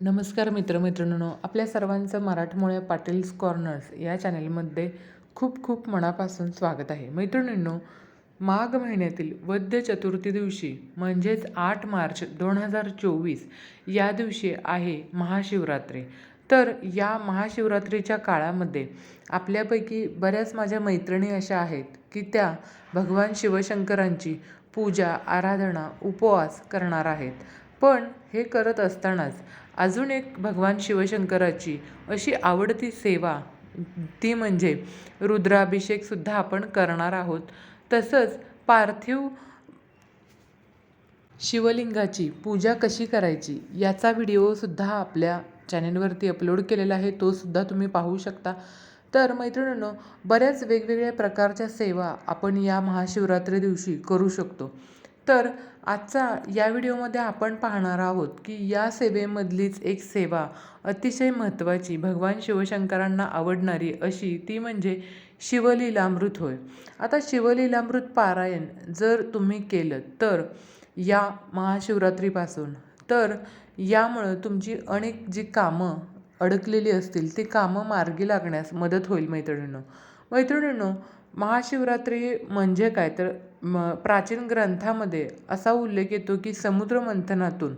नमस्कार मित्रमैत्रिणींनो आपल्या सर्वांचं मराठमोळ्या पाटील्स कॉर्नर्स या चॅनलमध्ये खूप खूप मनापासून स्वागत आहे. मैत्रिणींनो माघ महिन्यातील वद्य चतुर्थी दिवशी म्हणजेच आठ मार्च दोन हजार चोवीस या दिवशी आहे महाशिवरात्री. तर या महाशिवरात्रीच्या काळामध्ये आपल्यापैकी बऱ्याच माझ्या मैत्रिणी अशा आहेत की त्या भगवान शिवशंकरांची पूजा आराधना उपवास करणार आहेत. पण हे करत असतानाच अजून एक भगवान शिवशंकराची अशी आवडती सेवा ती म्हणजे रुद्राभिषेकसुद्धा आपण करणार आहोत. तसंच पार्थिव शिवलिंगाची पूजा कशी करायची याचा व्हिडिओसुद्धा आपल्या चॅनेलवरती अपलोड केलेला आहे तोसुद्धा तुम्ही पाहू शकता. तर मैत्रिणींनो बऱ्याच वेगवेगळ्या प्रकारच्या सेवा आपण या महाशिवरात्री दिवशी करू शकतो. तर आजचा या व्हिडिओमध्ये आपण पाहणार आहोत की या सेवेमधलीच एक सेवा अतिशय महत्त्वाची भगवान शिवशंकरांना आवडणारी अशी ती म्हणजे शिवलीलामृत होय. आता शिवलीलामृत पारायण जर तुम्ही केलं तर या महाशिवरात्रीपासून तर यामुळं तुमची अनेक जी कामं अडकलेली असतील ती कामं मार्गी लागण्यास मदत होईल मैत्रिणींनो. मैत्रिणींनो महाशिवरात्री म्हणजे काय? तर म प्राचीन ग्रंथामध्ये असा उल्लेख येतो की समुद्रमंथनातून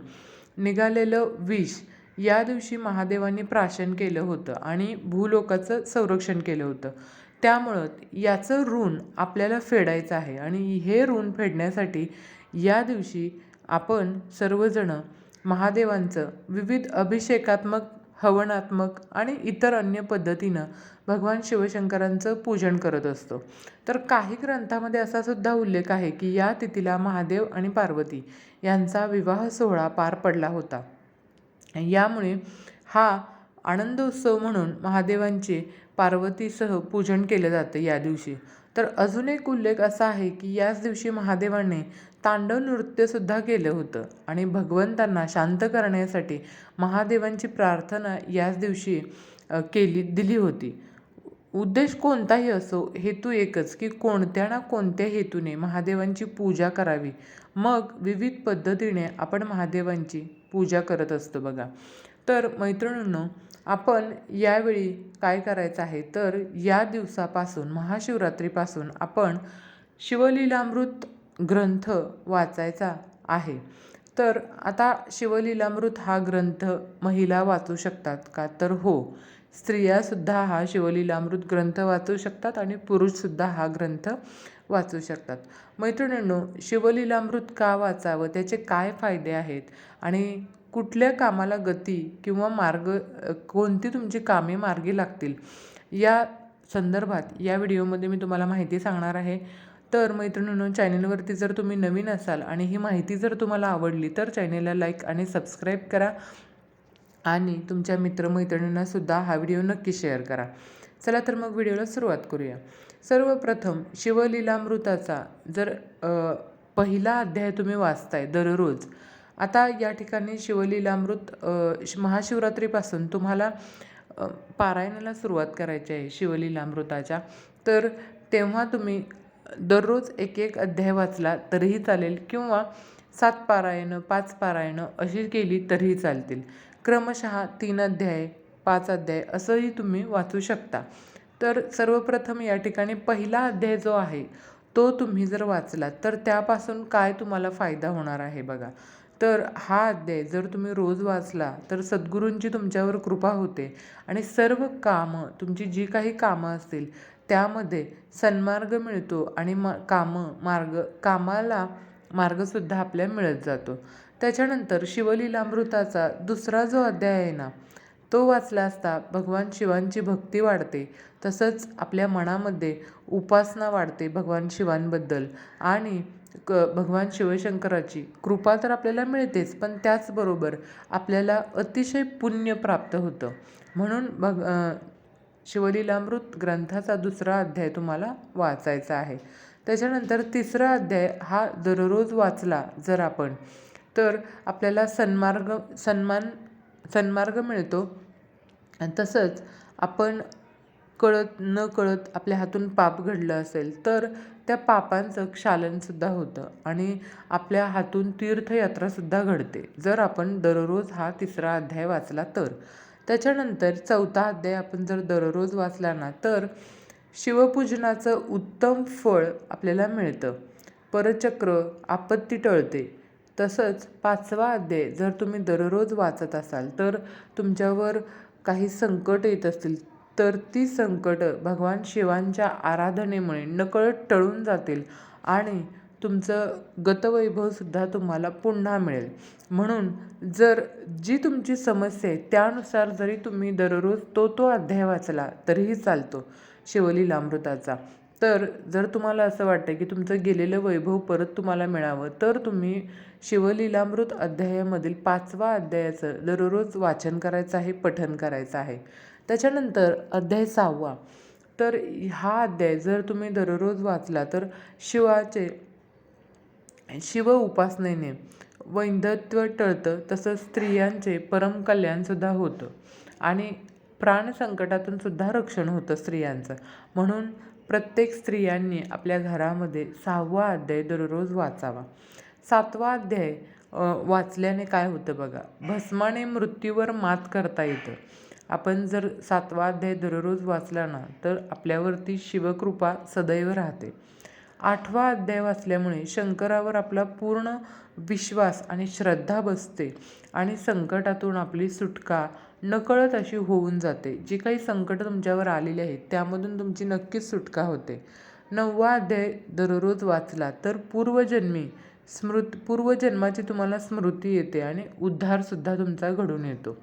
निघालेलं विष या दिवशी महादेवांनी प्राशन केलं होतं आणि भूलोकाचं संरक्षण केलं होतं. त्यामुळं याचं ऋण आपल्याला फेडायचं आहे आणि हे ऋण फेडण्यासाठी या दिवशी आपण सर्वजणं महादेवांचं विविध अभिषेकात्मक हवनात्मक आणि इतर अन्य पद्धतीनं भगवान शिवशंकरांचं पूजन करत असतो. तर काही ग्रंथामध्ये असा सुद्धा उल्लेख आहे की या तिथीला महादेव आणि पार्वती यांचा विवाह सोहळा पार पडला होता. यामुळे हा आनंद उत्सव म्हणून महादेवांचे पार्वतीसह पूजन केलं जातं या दिवशी. तर अजून एक उल्लेख असा आहे की याच दिवशी महादेवाने तांडव नृत्यसुद्धा केलं होतं आणि भगवंतांना शांत करण्यासाठी महादेवांची प्रार्थना याच दिवशी केली दिली होती. उद्देश कोणताही असो हेतू एकच की कोणत्या ना कोणत्या हेतूने महादेवांची पूजा करावी. मग विविध पद्धतीने आपण महादेवांची पूजा करत असतो बघा. तर मैत्रिणींनो आपण यावेळी काय करायचं आहे? तर या दिवसापासून महाशिवरात्रीपासून आपण शिवलीलामृत ग्रंथ वाचायचा आहे. तर आता शिवलीलामृत हा ग्रंथ महिला वाचू शकतात का? तर हो. स्त्रियासुद्धा हा शिवलीलामृत ग्रंथ वाचू शकतात आणि पुरुषसुद्धा हा ग्रंथ वाचू शकतात. मैत्रिणींनो शिवलीलामृत का वाचावं? त्याचे काय फायदे आहेत? आणि कुठल्या कामाला गती किंवा मार्ग कोणती तुमची कामे मार्गी लागतील? या संदर्भात या व्हिडिओमध्ये मी तुम्हाला माहिती सांगणार आहे. तर मैत्रिणींनो चॅनलवरती जर तुम्ही नवीन असाल आणि ही माहिती जर तुम्हाला आवडली तर चॅनेलला लाईक आणि सबस्क्राईब करा आणि तुमच्या मित्रमैत्रिणींनासुद्धा हा व्हिडिओ नक्की शेअर करा. चला तर मग व्हिडिओला सुरुवात करूया. सर्वप्रथम शिवलीलामृताचा जर पहिला अध्याय तुम्ही वाचताय दररोज आता या ठिकाणी शिवलीलामृत महाशिवरात्रीपासून तुम्हाला पारायणाला सुरुवात करायची आहे शिवलीलामृताच्या. तर तेव्हा तुम्ही दररोज एक एक अध्याय वाचला तरीही चालेल किंवा सात पारायणं पाच पारायणं अशी केली तरीही चालतील. क्रमशः तीन अध्याय पाच अध्याय असंही तुम्ही वाचू शकता. तर सर्वप्रथम या ठिकाणी पहिला अध्याय जो आहे तो तुम्ही जर वाचला तर त्यापासून काय तुम्हाला फायदा होणार आहे बघा. तर हा अध्याय जर तुम्ही रोज वाचला तर सद्गुरूंची तुमच्यावर कृपा होते आणि सर्व कामं तुमची जी काही कामं असतील त्यामध्ये सन्मार्ग मिळतो आणि म कामं मार्ग कामाला मार्गसुद्धा आपल्या मिळत जातो. त्याच्यानंतर शिवलीलामृताचा दुसरा जो अध्याय आहे ना तो वाचला असता भगवान शिवांची भक्ती वाढते तसंच आपल्या मनामध्ये उपासना वाढते भगवान शिवांबद्दल आणि क भगवान शिवशंकराची. कृपा तर आपल्याला मिळतेच पण त्याचबरोबर आपल्याला अतिशय पुण्य प्राप्त होतं. म्हणून भग शिवलीलामृत ग्रंथाचा दुसरा अध्याय तुम्हाला वाचायचा आहे. त्याच्यानंतर तिसरा अध्याय हा दररोज वाचला जर आपण तर आपल्याला सन्मार्ग सन्मान सन्मार्ग मिळतो. तसंच आपण कळत न कळत आपल्या हातून पाप घडलं असेल तर त्या पापांचं क्षालनसुद्धा होतं आणि आपल्या हातून तीर्थयात्रासुद्धा घडते. जर आपण दररोज हा तिसरा अध्याय वाचला तर. त्याच्यानंतर चौथा अध्याय आपण जर दररोज वाचला ना तर शिवपूजनाचं उत्तम फळ आपल्याला मिळतं. परचक्र आपत्ती टळते. तसंच पाचवा अध्याय जर तुम्ही दररोज वाचत असाल तर तुमच्यावर काही संकट येत असतील तर ती संकटं भगवान शिवांच्या आराधनेमुळे नकळत टळून जातील आणि तुमचं गतवैभवसुद्धा तुम्हाला पुन्हा मिळेल. म्हणून जर जी तुमची समस्या आहे त्यानुसार जरी तुम्ही दररोज तो तो अध्याय वाचला तरीही चालतो शिवलीलामृताचा. तर जर तुम्हाला असं वाटतं की तुमचं गेलेलं वैभव परत तुम्हाला मिळावं तर तुम्ही शिवलीलामृत अध्यायामधील पाचवा अध्यायाचं दररोज वाचन करायचं आहे पठन करायचं आहे. त्याच्यानंतर अध्याय सहावा. तर हा अध्याय जर तुम्ही दररोज वाचला तर शिवाचे शिव उपासनेने वैंधत्व टळतं तसंच स्त्रियांचे परमकल्याणसुद्धा होतं. आणि प्राणसंकटातून सुद्धा रक्षण होतं स्त्रियांचं. म्हणून प्रत्येक स्त्रियांनी आपल्या घरामध्ये सहावा अध्याय दररोज वाचावा. सातवा अध्याय वाचल्याने काय होतं बघा? भस्माने मृत्यूवर मात करता येतं. आपण जर सातवा अध्याय दररोज वाचला ना तर आपल्यावरती शिवकृपा सदैव राहते. आठवा अध्याय वाचल्यामुळे शंकरावर आपला पूर्ण विश्वास आणि श्रद्धा बसते आणि संकटातून आपली सुटका नकळत अशी होऊन जाते. जी काही संकट तुमच्यावर आलेली आहेत त्यामधून तुमची नक्कीच सुटका होते. नववा अध्याय दररोज वाचला तर पूर्वजन्मी स्मृत पूर्वजन्माची तुम्हाला स्मृती येते आणि उद्धारसुद्धा तुमचा घडून येतो.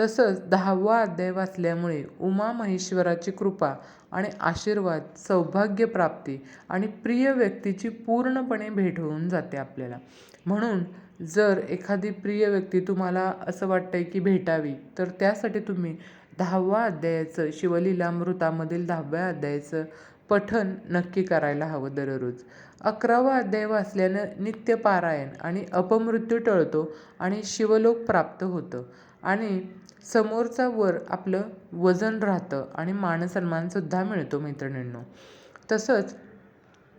तसंच दहावा अध्याय वाचल्यामुळे उमा महेश्वराची कृपा आणि आशीर्वाद सौभाग्यप्राप्ती आणि प्रिय व्यक्तीची पूर्णपणे भेट होऊन जाते आपल्याला. म्हणून जर एखादी प्रिय व्यक्ती तुम्हाला असं वाटतंय की भेटावी तर त्यासाठी तुम्ही दहावा अध्यायाचं शिवलीलामृतामधील दहाव्या अध्यायाचं पठन नक्की करायला हवं दररोज. अकरावा अध्याय वाचल्यानं नित्यपारायण आणि अपमृत्यू टळतो आणि शिवलोक प्राप्त होतं. आणि समोरचा वर आपलं वजन राहतं आणि मानसन्मानसुद्धा मिळतो मैत्रिणींनो. तसंच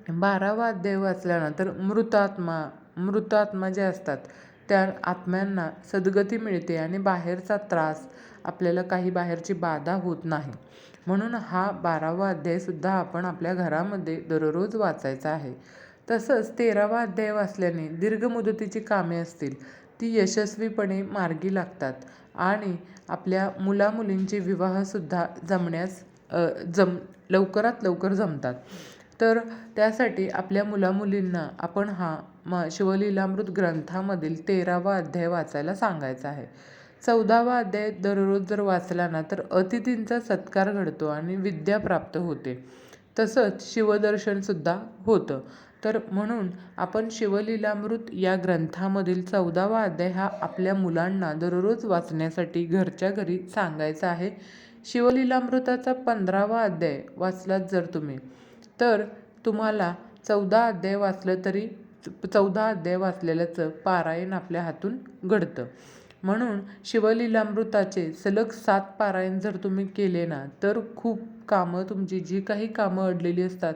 बारावा अध्याय वाचल्यानंतर मृतात्मा मृतात्मा जे असतात त्या आत्म्यांना सद्गती मिळते आणि बाहेरचा त्रास आपल्याला काही बाहेरची बाधा होत नाही. म्हणून हा बारावा अध्यायसुद्धा आपण आपल्या घरामध्ये दररोज वाचायचा आहे. तसंच तेरावा अध्याय वाचल्याने दीर्घ मुदतीची कामे असतील. ती यशस्वीपणे मार्गी लागतात आणि आपल्या मुलामुलींचे विवाहसुद्धा जमण्यास जम लवकरात लवकर जमतात. तर त्यासाठी आपल्या मुलामुलींना आपण हा म शिवलीलामृत ग्रंथामधील तेरावा अध्याय वाचायला सांगायचा आहे. चौदावा अध्याय दररोज जर वाचला ना तर अतिथींचा सत्कार घडतो आणि विद्या प्राप्त होते. तसंच शिवदर्शनसुद्धा होतं. तर म्हणून आपण शिवलीलामृत या ग्रंथामधील चौदावा अध्याय हा आपल्या मुलांना दररोज वाचण्यासाठी घरच्या घरी सांगायचा आहे. शिवलीलामृताचा पंधरावा अध्याय वाचलात जर तुम्ही. तर तुम्हाला चौदा अध्याय वाचलं तरी चौदा अध्याय वाचलेल्याचं पारायण आपल्या हातून घडतं. म्हणून शिवलीलामृताचे सलग सात पारायण जर तुम्ही केले ना तर खूप कामं तुमची जी काही कामं अडलेली असतात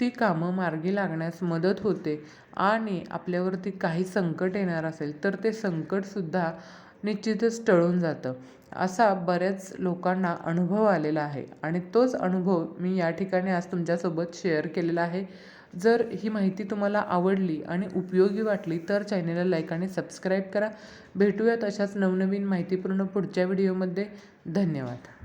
ती कामं मार्गी लागण्यास मदत होते आणि आपल्यावरती काही संकट येणार असेल तर ते संकटसुद्धा निश्चितच टळून जातं. असा बऱ्याच लोकांना अनुभव आलेला आहे आणि तोच अनुभव मी या ठिकाणी आज तुमच्यासोबत शेअर केलेला आहे. जर ही माहिती तुम्हाला आवडली आणि उपयोगी वाटली तर चॅनेलला लाईक आणि सबस्क्राईब करा. भेटूयात अशाच नवनवीन माहितीपूर्ण पुढच्या व्हिडिओमध्ये. धन्यवाद.